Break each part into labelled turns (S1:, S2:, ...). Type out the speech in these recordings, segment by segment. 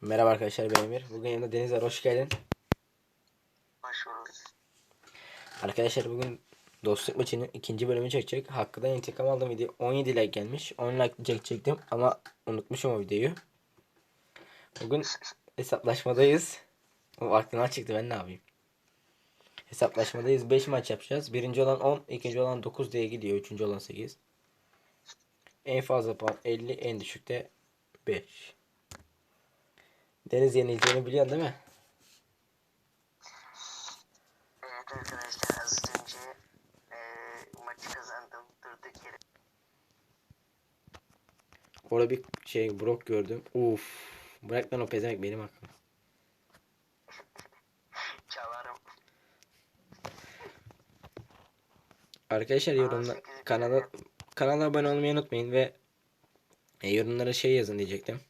S1: Merhaba arkadaşlar ben Emir. Bugün yanımda Deniz var. Hoş geldin.
S2: Hoş bulduk.
S1: Arkadaşlar bugün dostluk maçının ikinci bölümü çekecek. Hakkı'dan intikam aldım video 17 like gelmiş. 10 like çekecektim ama unutmuşum o videoyu. Bugün hesaplaşmadayız. O aklına çıktı ben ne yapayım. Hesaplaşmadayız. 5 maç yapacağız. Birinci olan 10, ikinci olan 9 diye gidiyor. Üçüncü olan 8. En fazla puan 50, en düşükte 5. Deniz yenileceğini biliyorsun değil mi?
S2: Evet arkadaşlar az önce eee maçı kazandım durduk yere.
S1: Orada bir şey Brock gördüm. Uf. Bırak lan o pezemek benim hakkım.
S2: Çalarım.
S1: Arkadaşlar yorumlar
S2: sekiz
S1: kanala kanala abone olmayı unutmayın ve e, yorumlara şey yazın diyecektim.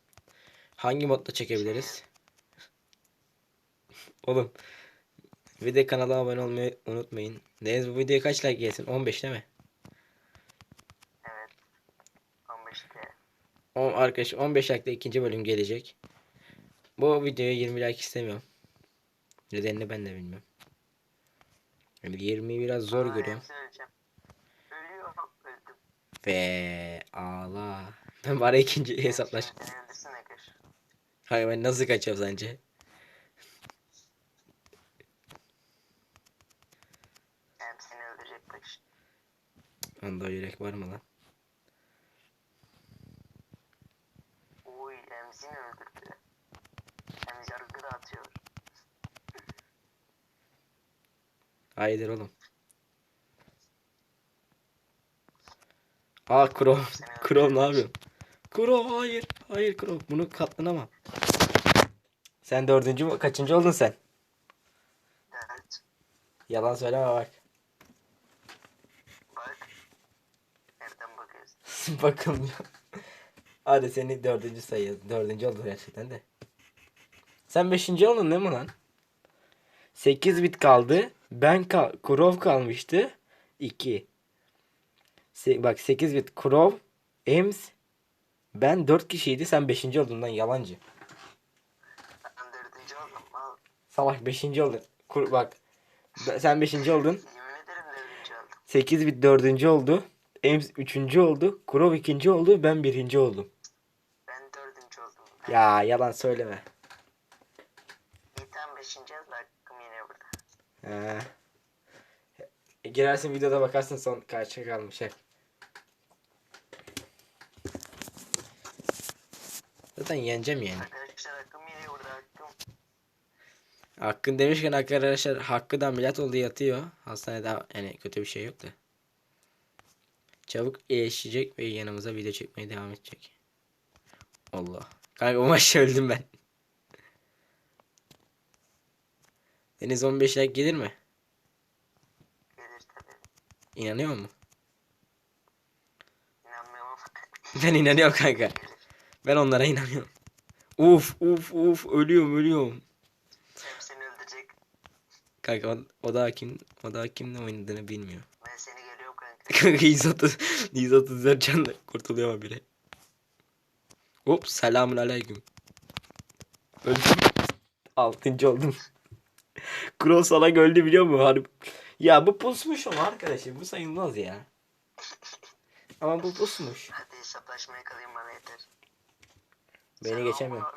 S1: Hangi modda çekebiliriz? Oğlum de kanala abone olmayı unutmayın. Deniz bu videoya kaç like gelsin? 15 değil mi?
S2: Evet. 15'te.
S1: O, arkadaş 15 like'da ikinci bölüm gelecek. Bu videoya 20 like istemiyorum. Nedenini ben de bilmiyorum. Yani 20'yi biraz zor
S2: Aa,
S1: görüyorum. Ve ağla. Ben bari ikinci hesaplaş. Ben nasıl kaçacağım sence?
S2: Hem seni öldürecek.
S1: Onda yürek var mı lan?
S2: Oy Emzi'ni öldürdü. Emzi yargı da atıyor.
S1: Hayırdır oğlum. Aa Krom. Krom ne yapıyorsun? Krom hayır. Hayır Krom. Bunu katlanamam. Sen dördüncü mü? Kaçıncı oldun sen?
S2: Evet.
S1: Yalan söyleme bak.
S2: Bak. Nereden bakıyorsun?
S1: Bakılmıyor. Hadi seni dördüncü sayıyoruz. Dördüncü oldun gerçekten de. Sen beşinci oldun değil mi lan? 8 bit kaldı. Ben kal Kurov kalmıştı. 2. Se bak 8 bit Kurov, Ems, ben 4 kişiydi. Sen 5. oldun lan yalancı.
S2: Ben dördüncü oldum. Al.
S1: Salak 5. oldun. Kur bak. ben- Sen 5. oldun.
S2: Yemin ederim dördüncü oldum.
S1: 8 bit 4. oldu. Ems 3. oldu. Kurov 2. oldu. Ben 1. oldum.
S2: Ben dördüncü oldum.
S1: Ya yalan söyleme.
S2: İyi tam beşinci yaz da hakkım yine burada.
S1: He. E, Girersin videoda bakarsın son kaçta kalmış hep. Zaten yeneceğim yani.
S2: Arkadaşlar hakkım yine burada hakkım.
S1: Hakkın demişken arkadaşlar Hakkı da ameliyat oldu yatıyor. Hastanede yani kötü bir şey yok da. Çabuk iyileşecek ve yanımıza video çekmeye devam edecek. Allah. Kanka o maçta öldüm ben. Deniz 15 like gelir mi?
S2: Gelir.
S1: İnanıyor mu?
S2: İnanmıyorum.
S1: Ben inanıyorum kanka. Ben onlara inanıyorum. Uf uf uf ölüyorum ölüyorum.
S2: Hem seni öldürecek.
S1: Kanka o, o da kim o da kimle oynadığını bilmiyor.
S2: Ben seni geliyorum kanka.
S1: Kanka 130 134 canla kurtuluyor ama biri. Hop selamun aleyküm. Öldüm. Altıncı oldum. Kuro salak öldü biliyor musun? Harbi. Ya bu pusmuş ama arkadaşım bu sayılmaz ya. Ama bu pusmuş.
S2: Hadi hesaplaşmaya kalayım bana yeter.
S1: Beni geçemiyor.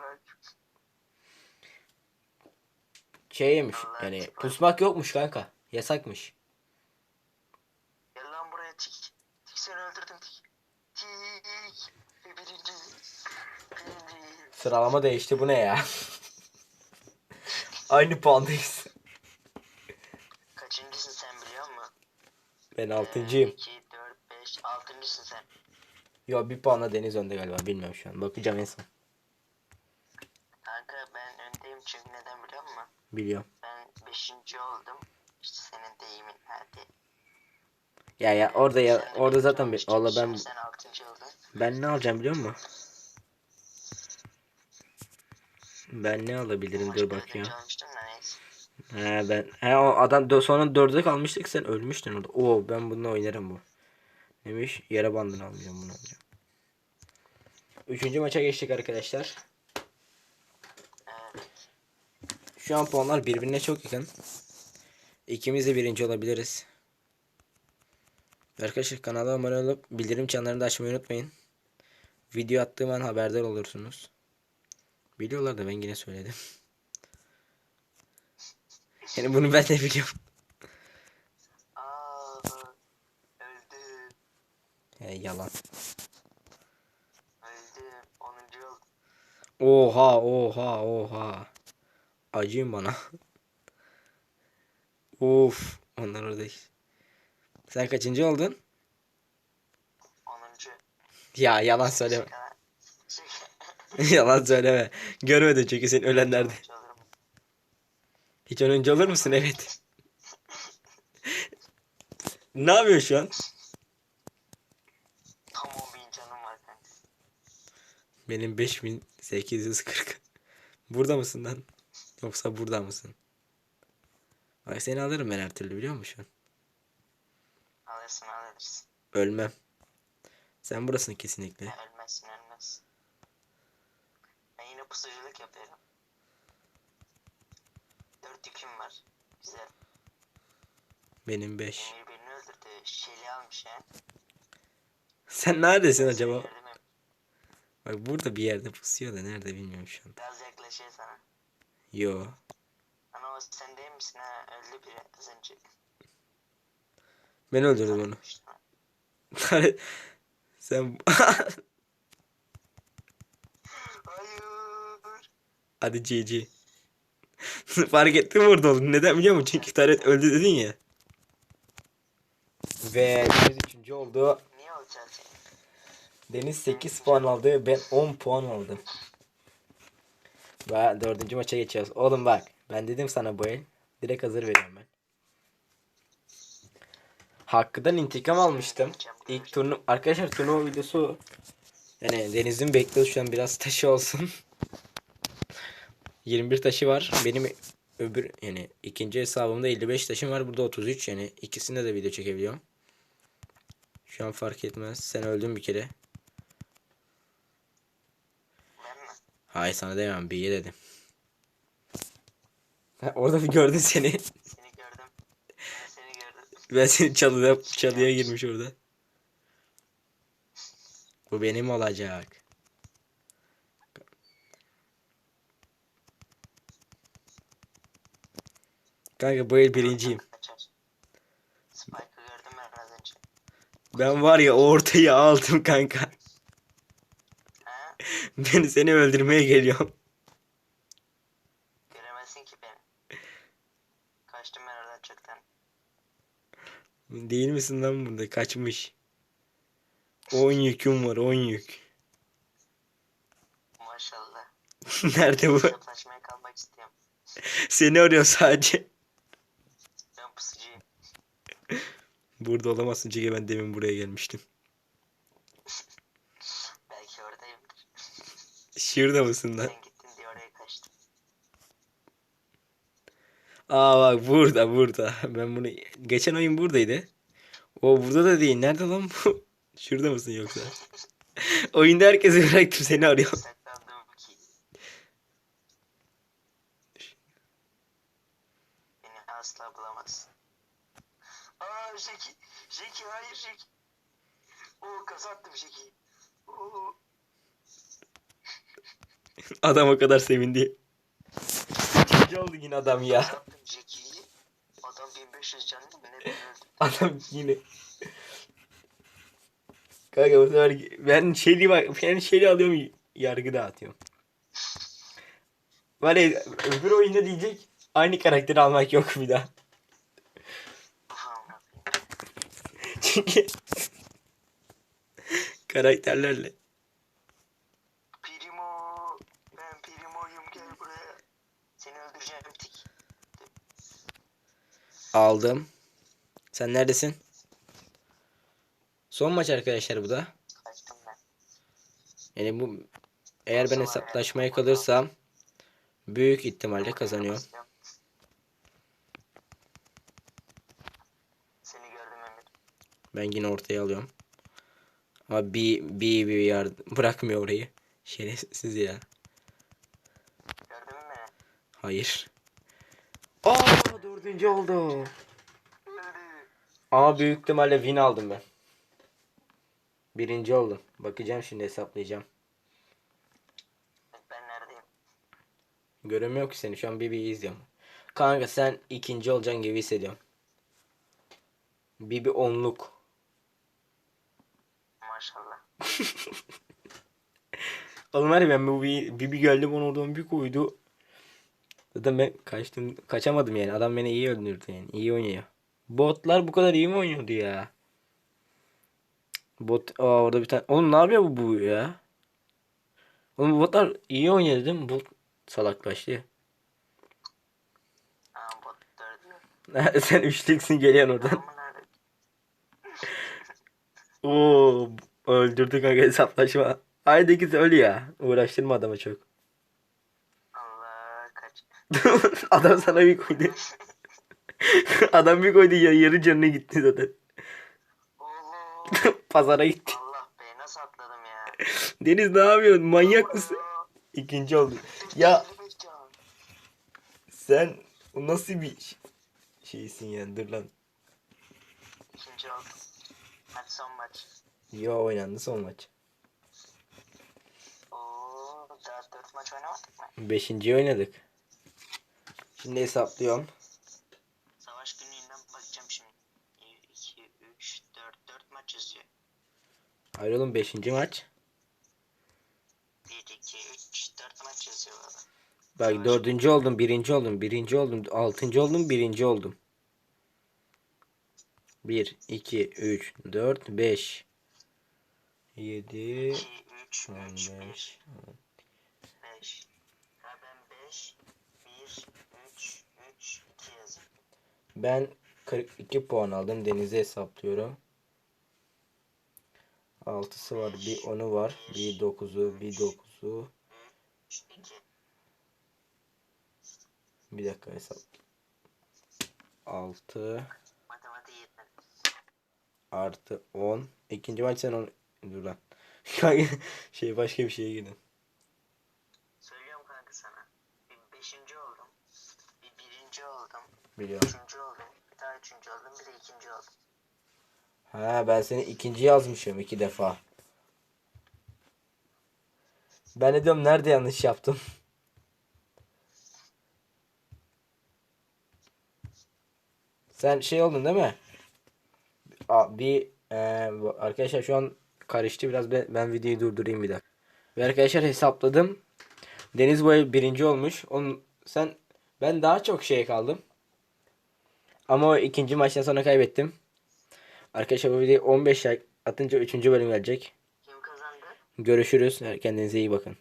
S1: Şey yemiş yani pusmak yokmuş kanka. Yasakmış.
S2: Gel lan buraya tik. Tik seni öldürdüm tik. Tik. Ve birinci. Birinci.
S1: Sıralama değişti bu ne ya? Aynı puandayız.
S2: Kaçıncısın sen biliyor musun?
S1: Ben altıncıyım.
S2: 2, 4, 5, altıncısın sen.
S1: Yo bir puanla Deniz önde galiba bilmiyorum şu an. Bakacağım en son.
S2: Çünkü neden biliyor musun?
S1: Biliyorum.
S2: Ben 5. oldum. İşte senin deyimin hadi.
S1: Ya ya orada ya orada zaten bir valla ben
S2: Sen 6. oldun.
S1: ben ne alacağım biliyor musun? Ben ne alabilirim dur
S2: olmuştum da neyse.
S1: He ben he o adam dö- sonra dörde kalmıştık sen ölmüştün orada. Oo ben bununla oynarım bu. Neymiş? Yara bandını alacağım bunu alacağım. Üçüncü maça geçtik arkadaşlar. Şu an puanlar birbirine çok yakın. İkimiz de birinci olabiliriz. Arkadaşlar kanala abone olup bildirim çanlarını da açmayı unutmayın. Video attığım an haberdar olursunuz. Biliyorlar da ben yine söyledim. Yani bunu ben de biliyorum.
S2: Aa.
S1: He, yalan.
S2: Öldüm. 10. yıl.
S1: Oha oha oha. Acıyım bana. Of. Onlar orada. Sen kaçıncı oldun?
S2: 10.
S1: Ya yalan söyleme. Yalan söyleme. Görmedim çünkü senin ölenlerde. Hiç önce olur musun? Evet. ne yapıyorsun şu an?
S2: Tam 10 bin canım var kanka.
S1: Benim 5840. Burada mısın lan? Yoksa burada mısın? Bak seni alırım ben her türlü biliyor musun?
S2: Alırsın alırsın.
S1: Ölmem. Sen burasın kesinlikle.
S2: Ya, ölmezsin ölmez. Ben yine pusuculuk yapıyorum. 4 yüküm var. Güzel.
S1: Benim 5.
S2: Emir birini öldürdü. Şeli almış ha.
S1: Sen neredesin acaba? Bak burada bir yerde pusuyor da nerede bilmiyorum şu an.
S2: Biraz yaklaşıyor sana.
S1: Yo.
S2: Ana sen değil misin ha? Öldü biri az önce.
S1: Ben öldürdüm onu. Sen
S2: Hayır.
S1: hadi GG. Fark ettim orada oldun. Neden biliyor musun? Çünkü Taret öldü dedin ya. Ve Deniz üçüncü oldu.
S2: Niye senin?
S1: Deniz 8 puan aldı. Ben 10 puan aldım. Ve dördüncü maça geçiyoruz. Oğlum bak. Ben dedim sana bu el. Direkt hazır veriyorum ben. Hakkı'dan intikam almıştım. İlk turnu arkadaşlar turnuva videosu yani Deniz'in bekliyor şu an biraz taşı olsun. 21 taşı var. Benim öbür yani ikinci hesabımda 55 taşım var. Burada 33 yani ikisinde de video çekebiliyorum. Şu an fark etmez. Sen öldün bir kere.
S2: Ben mi?
S1: Hayır sana demem B'ye dedim. Ha, orada bir gördün seni.
S2: Seni gördüm. Ben seni gördüm.
S1: Ben seni çalıya, çalıya girmiş orada. Bu benim olacak. Kanka bu el birinciyim.
S2: Kaçar. Spike'ı gördüm ben az önce.
S1: Ben var ya ortayı aldım kanka. Ben seni öldürmeye geliyorum.
S2: Göremezsin ki beni. Kaçtım ben oradan çoktan.
S1: Değil misin lan burada? Kaçmış. 10 yüküm var 10 yük.
S2: Maşallah.
S1: Nerede bu?
S2: Hesaplaşmaya kalmak istiyorum.
S1: Seni arıyor sadece.
S2: Ben pusucuyum.
S1: Burada olamazsın çünkü ben demin buraya gelmiştim. Şurada mısın lan?
S2: Sen gittin diye oraya kaçtım.
S1: Aa bak burada burada. Ben bunu geçen oyun buradaydı. O burada da değil. Nerede lan bu? Şurada mısın yoksa? Oyunda herkesi bıraktım seni arıyorum.
S2: Saklandım ki. Beni asla bulamaz. Aa Jackie. Jackie hayır Jackie. Oo kazandım Jackie. Oo.
S1: Adam o kadar sevindi. Üçüncü oldu yine adam ya.
S2: Adam 1500 canlı.
S1: Adam yine. Kanka bu sefer ben şeyli bak ben şeyli alıyorum yargı dağıtıyorum. Var ya öbür oyunda diyecek aynı karakteri almak yok bir daha. Çünkü karakterlerle.
S2: Primo. Ben Primo'yum gel buraya. Seni öldüreceğim tik.
S1: Aldım. Sen neredesin? Son maç arkadaşlar bu da.
S2: Kaçtım ben.
S1: Yani bu eğer ben hesaplaşmaya kalırsam büyük ihtimalle kazanıyorum.
S2: Seni gördüm Emir.
S1: Ben yine ortaya alıyorum. Ama bir bir bir yardım bırakmıyor orayı. Şerefsiz ya. Hayır. Aa dördüncü oldu. Ama büyük ihtimalle win aldım ben. Birinci oldum. Bakacağım şimdi hesaplayacağım.
S2: Ben neredeyim?
S1: Göremiyor ki seni. Şu an Bibi'yi izliyorum. Kanka sen ikinci olacaksın gibi hissediyorum. Bibi onluk.
S2: Maşallah.
S1: Oğlum var ya ben bu Bibi, Bibi geldi bana oradan bir koydu. Zaten ben kaçtım, kaçamadım yani. Adam beni iyi öldürdü yani. İyi oynuyor. Botlar bu kadar iyi mi oynuyordu ya? Bot, aa orada bir tane. Oğlum ne yapıyor bu bu ya? Oğlum botlar iyi oynuyor değil mi? Bot salaklaştı. Sen üçlüksün geliyorsun oradan. Oo öldürdük kanka hesaplaşma. Haydi git öl ya. Uğraştırma adamı çok. Adam sana bir koydu. Adam bir koydu ya yarı canına gitti zaten. Pazara gitti.
S2: Allah be nasıl atladım ya.
S1: Deniz ne yapıyorsun? Manyak mısın? İkinci oldu. Ya
S2: 55 can.
S1: sen nasıl bir şeysin ya dur lan.
S2: İkinci oldum. Hadi son maç.
S1: Yo oynandı son maç.
S2: Oo, daha 4 maç oynamadık mı?
S1: Beşinci oynadık. Şimdi hesaplıyorum.
S2: Savaş günlüğünden bakacağım şimdi. 2, 3, 4, 4 maç yazıyor.
S1: Hayır oğlum beşinci maç.
S2: 1, 2, 3, 4 maç yazıyor valla.
S1: Bak dördüncü oldum, birinci oldum, birinci oldum, altıncı oldum, birinci oldum. Bir, iki, üç, dört, beş, yedi,
S2: 2, 3,
S1: on
S2: 3, 1,
S1: beş.
S2: 5. Ha ben 5, 1, 3, 3, 2 yazayım.
S1: Ben 42 puan aldım. Deniz'e hesaplıyorum. Altısı var, bir onu var, bir dokuzu, bir dokuzu.
S2: 3, 2.
S1: Bir dakika hesap. Altı
S2: Matematik yetmedi.
S1: artı on. İkinci maç sen on. Dur lan. Şey başka bir şeye girdin.
S2: Söylüyorum kanka sana. Bir 5. oldum. Bir 1. oldum.
S1: Biliyorum.
S2: 3. oldum. Bir daha 3. oldum. Bir de 2. oldum.
S1: Ha ben seni ikinci yazmışım iki defa. Ben de diyorum nerede yanlış yaptım. Sen şey oldun değil mi? Aa, bir e, arkadaşlar şu an karıştı biraz ben, ben videoyu durdurayım bir dakika. Ve arkadaşlar hesapladım. Deniz Boy birinci olmuş. Onun, sen ben daha çok şeye kaldım. Ama o ikinci maçtan sonra kaybettim. Arkadaşlar bu videoyu 15 like atınca 3. bölüm gelecek.
S2: Kim kazandı?
S1: Görüşürüz. Kendinize iyi bakın.